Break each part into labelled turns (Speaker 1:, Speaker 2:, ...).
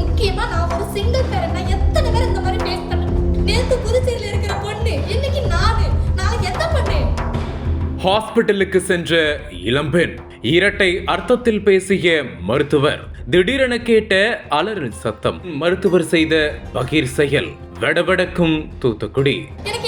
Speaker 1: முக்கியமா நான் ஒரு சிங்கிள் பேரண்ட்னா எத்தனை பேர் இந்த மாதிரி ஃபேஸ் பண்ணேன் நேத்து புதுச்சேரியில இருக்கிற பொண்ணு இன்னைக்கு நானு. நான் என்ன பண்ணேன்?
Speaker 2: ஹாஸ்பிட்டலுக்கு சென்ற இளம்பெண் இரட்டை அர்த்தத்தில் பேசிய மருத்துவர் திடீரென கேட்ட அலறல் சத்தம். மருத்துவர் செய்த பகீர் செயல் வெடவெடக்கும் தூத்துக்குடி.
Speaker 1: எனக்கு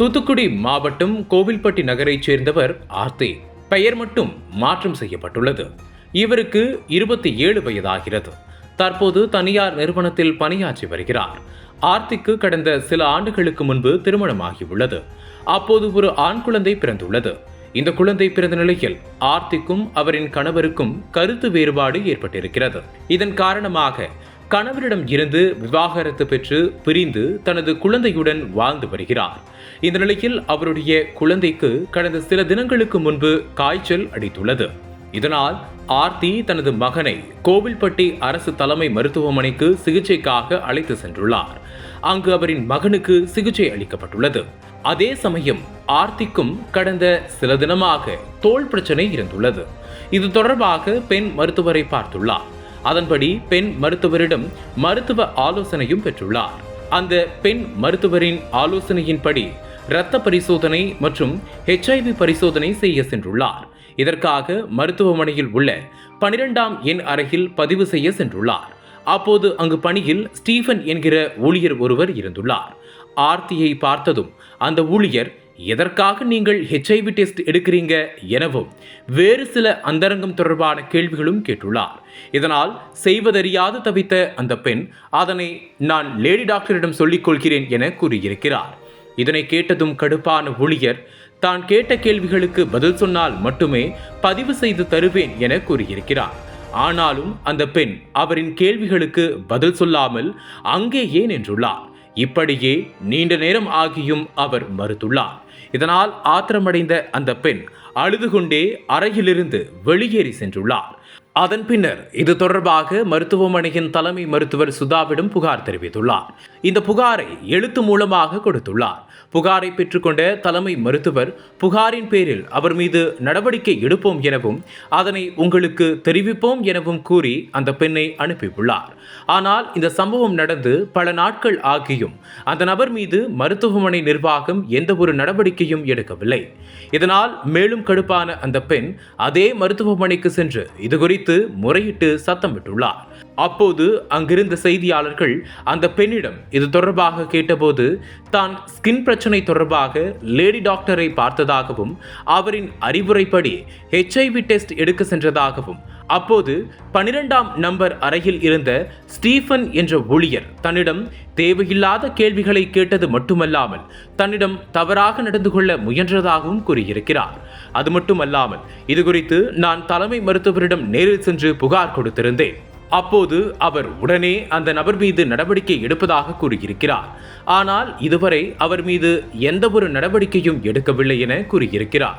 Speaker 2: தூத்துக்குடி மாவட்டம் கோவில்பட்டி நகரைச் சேர்ந்தவர் ஆர்த்தி. பெயர் மட்டும் மாற்றம் செய்யப்பட்டுள்ளது. இவருக்கு இருபத்தி ஏழு வயதாகிறது. தற்போது தனியார் நிறுவனத்தில் பணியாற்றி வருகிறார். ஆர்த்திக்கு கடந்த சில ஆண்டுகளுக்கு முன்பு திருமணமாகியுள்ளது. அப்போது ஒரு ஆண் குழந்தை பிறந்துள்ளது. இந்த குழந்தை பிறந்த நிலையில் ஆர்த்திக்கும் அவரின் கணவருக்கும் கருத்து வேறுபாடு ஏற்பட்டிருக்கிறது. இதன் காரணமாக கணவரிடம் இருந்து விவாகரத்து பெற்று பிரிந்து தனது குழந்தையுடன் வாழ்ந்து வருகிறார். இந்த நிலையில் அவருடைய குழந்தைக்கு கடந்த சில தினங்களுக்கு முன்பு காய்ச்சல் அடித்துள்ளது. இதனால் ஆர்த்தி தனது மகனை கோவில்பட்டி அரசு தலைமை மருத்துவமனைக்கு சிகிச்சைக்காக அழைத்து சென்றுள்ளார். அங்கு அவரின் மகனுக்கு சிகிச்சை அளிக்கப்பட்டுள்ளது. அதே சமயம் ஆர்த்திக்கும் கடந்த சில தினமாக தோல் பிரச்சனை இருந்துள்ளது. இது தொடர்பாக பெண் மருத்துவரை பார்த்துள்ளார். அதன்படி பெண் மருத்துவரிடம் மருத்துவ ஆலோசனையும் பெற்றுள்ளார். அந்த பெண் மருத்துவரின் ஆலோசனையின்படி இரத்த பரிசோதனை மற்றும் ஹெச்ஐவி பரிசோதனை செய்ய சென்றுள்ளார். இதற்காக மருத்துவமனையில் உள்ள பனிரெண்டாம் எண் அறையில் பதிவு செய்ய சென்றுள்ளார். அப்போது அங்கு பணியில் ஸ்டீஃபன் என்கிற ஊழியர் ஒருவர் இருந்துள்ளார். ஆர்த்தியை பார்த்ததும் அந்த ஊழியர் எதற்காக நீங்கள் ஹெச்ஐவி டெஸ்ட் எடுக்கிறீங்க எனவும் வேறு சில அந்தரங்கம் தொடர்பான கேள்விகளும் கேட்டுள்ளார். இதனால் செய்வதறியாது தவித்த அந்த பெண் அதனை நான் லேடி டாக்டரிடம் சொல்லிக் கொள்கிறேன் என கூறியிருக்கிறார். இதனை கேட்டதும் கடுப்பான ஊழியர் தான் கேட்ட கேள்விகளுக்கு பதில் சொன்னால் மட்டுமே பதிவு செய்து தருவேன் என கூறியிருக்கிறார். ஆனாலும் அந்த பெண் அவரின் கேள்விகளுக்கு பதில் சொல்லாமல் அங்கேயே நின்றுள்ளார். இப்படியே நீண்ட நேரம் ஆகியும் அவர் மறுத்துள்ளார். இதனால் ஆத்திரமடைந்த அந்த பெண் அழுது கொண்டே அறையிலிருந்து வெளியேறி சென்றுள்ளார். அதன் பின்னர் இது தொடர்பாக மருத்துவமனையின் தலைமை மருத்துவர் சுதாவிடம் புகார் தெரிவித்துள்ளார். இந்த புகாரை எழுத்து மூலமாக கொடுத்துள்ளார். புகாரை பெற்றுக்கொண்ட தலைமை மருத்துவர் புகாரின் பேரில் அவர் மீது நடவடிக்கை எடுப்போம் எனவும் அதனை உங்களுக்கு தெரிவிப்போம் எனவும் கூறி அந்த பெண்ணை அனுப்பியுள்ளார். ஆனால் இந்த சம்பவம் நடந்து பல நாட்கள் ஆகியும் அந்த நபர் மீது மருத்துவமனை நிர்வாகம் எந்த ஒரு நடவடிக்கையும் எடுக்கவில்லை. இதனால் மேலும் கடுப்பான அந்த பெண் அதே மருத்துவமனைக்கு சென்று இது குறித்து முறையிட்டு சத்தமிட்டுள்ளார் அப்போது அங்கிருந்த செய்தியாளர்கள் அந்த பெண்ணிடம் இது தொடர்பாக கேட்டபோது தான் ஸ்கின் பிரச்சனை தொடர்பாக லேடி டாக்டரை பார்த்ததாகவும் அவரின் அறிவுரைப்படி ஹெச்ஐவி டெஸ்ட் எடுக்க சென்றதாகவும் அப்போது பனிரெண்டாம் நம்பர் அறையில் இருந்த ஸ்டீஃபன் என்ற ஊழியர் தன்னிடம் தேவையில்லாத கேள்விகளை கேட்டது மட்டுமல்லாமல் தன்னிடம் தவறாக நடந்து கொள்ள முயன்றதாகவும் கூறியிருக்கிறார். அது மட்டுமல்லாமல் இது குறித்து நான் தலைமை மருத்துவரிடம் நேரில் சென்று புகார் கொடுத்திருந்தேன். அப்போது அவர் உடனே அந்த நபர் மீது நடவடிக்கை எடுப்பதாக கூறியிருக்கிறார். ஆனால் இதுவரை அவர் மீது எந்த ஒரு நடவடிக்கையும் எடுக்கவில்லை என கூறியிருக்கிறார்.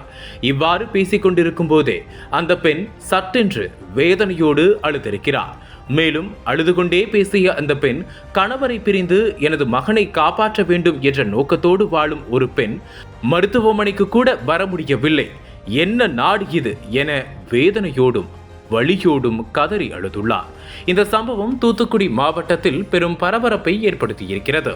Speaker 2: இவ்வாறு பேசிக்கொண்டிருக்கும் போதே அந்த பெண் சட்டென்று வேதனையோடு அழுதிருக்கிறார். மேலும் அழுது கொண்டே பேசிய அந்த பெண் கணவரை பிரிந்து எனது மகனை காப்பாற்ற வேண்டும் என்ற நோக்கத்தோடு வாழும் ஒரு பெண் மருத்துவமனைக்கு கூட வர முடியவில்லை. என்ன நாடு இது என வேதனையோடும் வழியோடும் கதறி அழுதுள்ளார். இந்த சம்பவம் தூத்துக்குடி மாவட்டத்தில் பெரும் பரபரப்பை ஏற்படுத்தியிருக்கிறது.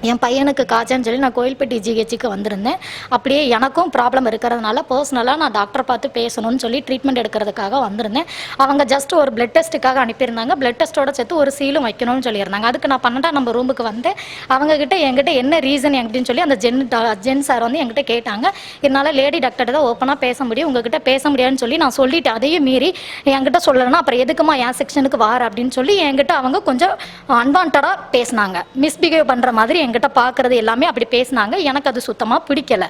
Speaker 3: என் பையனுக்கு காய்ச்சல்னு சொல்லி நான் கோயில்பட்டி ஜிஹெச்சுக்கு வந்திருந்தேன். அப்படியே எனக்கும் ப்ராப்ளம் இருக்கிறதுனால பர்சனலாக நான் டாக்டர் பார்த்து பேசணும்னு சொல்லி ட்ரீட்மெண்ட் எடுக்கிறதுக்காக வந்திருந்தேன். அவங்க ஜஸ்ட் ஒரு பிளட் டெஸ்ட்டுக்காக அனுப்பியிருந்தாங்க. பிளட் டெஸ்ட்டோட சேர்த்து ஒரு சீலும் வைக்கணும்னு சொல்லியிருந்தாங்க. அதுக்கு நான் பன்னெண்டாம் நம்ம ரூமுக்கு வந்தேன். அவங்கக்கிட்ட என்கிட்ட என்ன ரீசன் அப்படின்னு சொல்லி அந்த ஜென் டா- ஜென் சார் வந்து என்கிட்ட கேட்டாங்க. என்னால் லேடி டாக்டர் தான் ஓப்பனாக பேச முடியும். உங்ககிட்ட பேச முடியாதுன்னு சொல்லி நான் சொல்லிட்டேன் அதையும் மீறி என்கிட்ட சொல்லலைன்னா அப்புறம் எதுக்குமா என் செக்ஷனுக்கு வார அப்படின்னு சொல்லி என்கிட்ட அவங்க கொஞ்சம் அன்வான்டாக பேசினாங்க. மிஸ்பிஹேவ் பண்ணுற மாதிரி எங்கிட்ட பார்க்குறது எல்லாமே அப்படி பேசினாங்க. எனக்கு அது சுத்தமாக பிடிக்கல.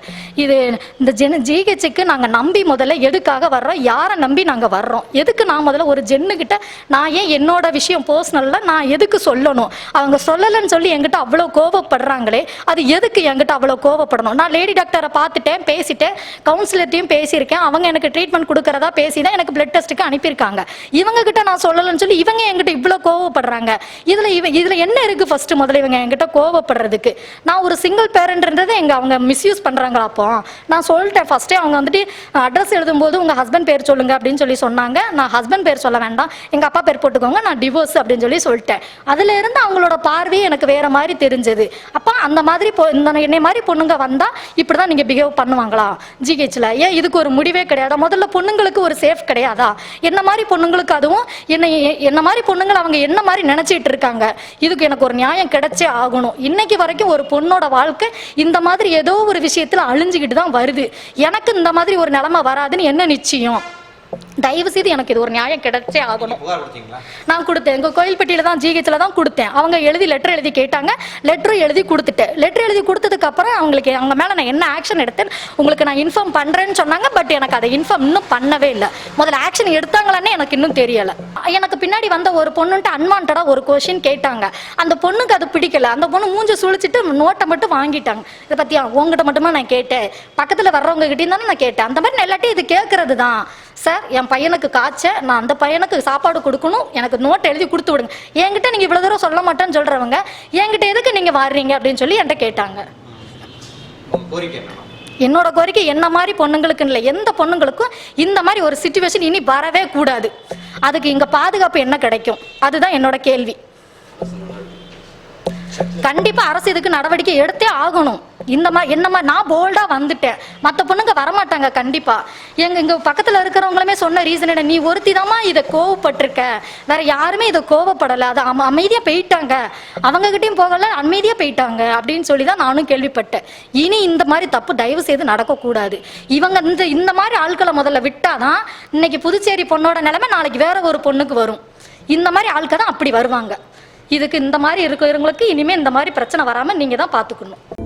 Speaker 3: இது இந்த ஜென் ஜிஹெச்சுக்கு நாங்கள் நம்பி முதல்ல எதுக்காக வர்றோம்? யாரை நம்பி நாங்கள் வர்றோம்? எதுக்கு நான் முதல்ல ஒரு ஜென்னுக்கிட்ட நான் ஏன் என்னோட விஷயம் பர்சனலில் நான் எதுக்கு சொல்லணும்? அவங்க சொல்லலைன்னு சொல்லி என்கிட்ட அவ்வளோ கோவப்படுறாங்களே அது எதுக்கு என்கிட்ட அவ்வளோ கோவப்படணும்? நான் லேடி டாக்டரை பார்த்துட்டேன் பேசிட்டேன் கவுன்சிலர்ட்டையும் பேசியிருக்கேன். அவங்க எனக்கு ட்ரீட்மெண்ட் கொடுக்குறதா பேசி தான் எனக்கு பிளட் டெஸ்ட்டுக்கு அனுப்பியிருக்காங்க. இவங்க கிட்ட நான் சொல்லலைன்னு சொல்லி இவங்க என்கிட்ட கோவப்படுறாங்க. இதில் இவ இதில் என்ன இருக்கு ஃபர்ஸ்ட் முதல்ல இவங்க என்கிட்ட கோவப்படுறதுக்கு? நான் ஒரு சிங்கிள் பேரண்ட்ன்றது எங்க அவங்க மிஸ்யூஸ் பண்றாங்களா அப்போ? நான் சொல்லிட்டேன். ஃபர்ஸ்டே அவங்க வந்துட்டு அட்ரஸ் எழுதும்போது உங்க ஹஸ்பண்ட் பேர் சொல்லுங்க அப்படின்னு சொல்லி சொன்னாங்க. நான் ஹஸ்பண்ட் பேர் சொல்ல வேண்டாம். எங்க அப்பா பேர் போட்டுக்கோங்க. நான் டிவோர்ஸ் அப்படின்னு சொல்லி சொல்லிட்டேன். அதுல இருந்து அவங்களோட பார்வை எனக்கு வேற மாதிரி தெரிஞ்சது. அப்ப அந்த மாதிரி இந்த என்னை மாதிரி பொண்ணுங்க வந்தா இப்படிதான் நீங்க பிஹேவ் பண்ணுவாங்களா? ஜிஹெச்ல ஏன் இதுக்கு ஒரு முடிவே கிடையாதா? முதல்ல பொண்ணுங்களுக்கு ஒரு சேஃப் கிடையாதா? என்ன மாதிரி பொண்ணுங்களுக்கு அதுவும் என்ன என்ன மாதிரி பொண்ணுங்களை அவங்க என்ன மாதிரி நினைச்சிட்டு இருக்காங்க? இதுக்கு எனக்கு ஒரு நியாயம் கிடைச்சே ஆகணும். இன்னைக்கு வரைக்கும் ஒரு பொண்ணோட வாழ்க்கை இந்த மாதிரி ஏதோ ஒரு விஷயத்துல அழிஞ்சுக்கிட்டு தான் வருது. எனக்கு இந்த மாதிரி ஒரு நிலைமை வராதுன்னு என்ன நிச்சயம்? தயவு செய்து எனக்கு இது ஒரு நியாயம் கிடைச்சே ஆகணும். நான் கொடுத்தேன். எங்கள் கோயில்பட்டியில தான் ஜிஹெச்சில் தான் கொடுத்தேன். அவங்க எழுதி லெட்டர் எழுதி கேட்டாங்க. லெட்டரும் எழுதி கொடுத்துட்டேன் லெட்டர் எழுதி கொடுத்ததுக்கு அப்புறம் அவங்களுக்கு அவங்க மேலே நான் என்ன ஆக்ஷன் எடுத்தேன் உங்களுக்கு நான் இன்ஃபார்ம் பண்ணுறேன்னு சொன்னாங்க பட் எனக்கு அதை இன்ஃபார்ம் இன்னும் பண்ணவே இல்லை. முதல்ல ஆக்ஷன் எடுத்தாங்களான்னே எனக்கு இன்னும் தெரியலை. எனக்கு பின்னாடி வந்த ஒரு பொண்ணுன்ட்டு அன்வான்டாக ஒரு கொஷின் கேட்டாங்க. அந்த பொண்ணுக்கு அது பிடிக்கல. அந்த பொண்ணு மூஞ்ச சுழிச்சிட்டு நோட்டை மட்டும் வாங்கிட்டாங்க. இதை பற்றியா உங்ககிட்ட மட்டுமா நான் கேட்டேன். பக்கத்தில் வர்றவங்க கிட்டேயும் தானே நான் கேட்டேன். அந்த மாதிரி எல்லாட்டையும் இது கேட்கறது தான் சார் என் பையனுக்கு காய்ச்ச நான் அந்த பையனுக்கு சாப்பாடு கொடுக்கணும் எனக்கு நோட் எழுதி கொடுத்து விடுங்க. என்கிட்ட நீங்கள் இவ்வளோ தூரம் சொல்ல மாட்டேன்னு சொல்கிறவங்க என்கிட்ட எதுக்கு நீங்கள் வர்றீங்க அப்படின்னு சொல்லி என்கிட்ட கேட்டாங்க. என்னோட கோரிக்கை என்ன மாதிரி பொண்ணுங்களுக்கு இல்லை எந்த பொண்ணுங்களுக்கும் இந்த மாதிரி ஒரு சுச்சுவேஷன் இனி வரவே கூடாது. அதுக்கு இங்கே பாதுகாப்பு என்ன கிடைக்கும்? அதுதான் என்னோட கேள்வி. கண்டிப்பா அரசு இதுக்கு நடவடிக்கை எடுத்தே ஆகணும். இந்த மாதிரி என்னமா நான் போல்டா வந்துட்டேன். மற்ற பொண்ணுங்க வரமாட்டாங்க கண்டிப்பா. எங்க இங்க பக்கத்துல இருக்கிறவங்களுமே சொன்ன ரீசன் என்ன? நீ ஒருத்தி இதை கோவப்பட்டிருக்க. வேற யாருமே இதை கோவப்படல. அது அம் அமைதியா போயிட்டாங்க. அவங்க கிட்டயும் போகல அமைதியா போயிட்டாங்க அப்படின்னு சொல்லி தான் நானும் கேள்விப்பட்டேன். இனி இந்த மாதிரி தப்பு தயவு செய்து நடக்கக்கூடாது. இவங்க இந்த இந்த மாதிரி ஆட்களை முதல்ல விட்டாதான் இன்னைக்கு புதுச்சேரி பொண்ணோட நிலைமை நாளைக்கு வேற ஒரு பொண்ணுக்கு வரும். இந்த மாதிரி ஆட்கள் தான் அப்படி வருவாங்க. இதுக்கு இந்த மாதிரி இருக்கிறவங்களுக்கு இனிமே இந்த மாதிரி பிரச்சனை வராம நீங்க தான் பாத்துக்கணும்.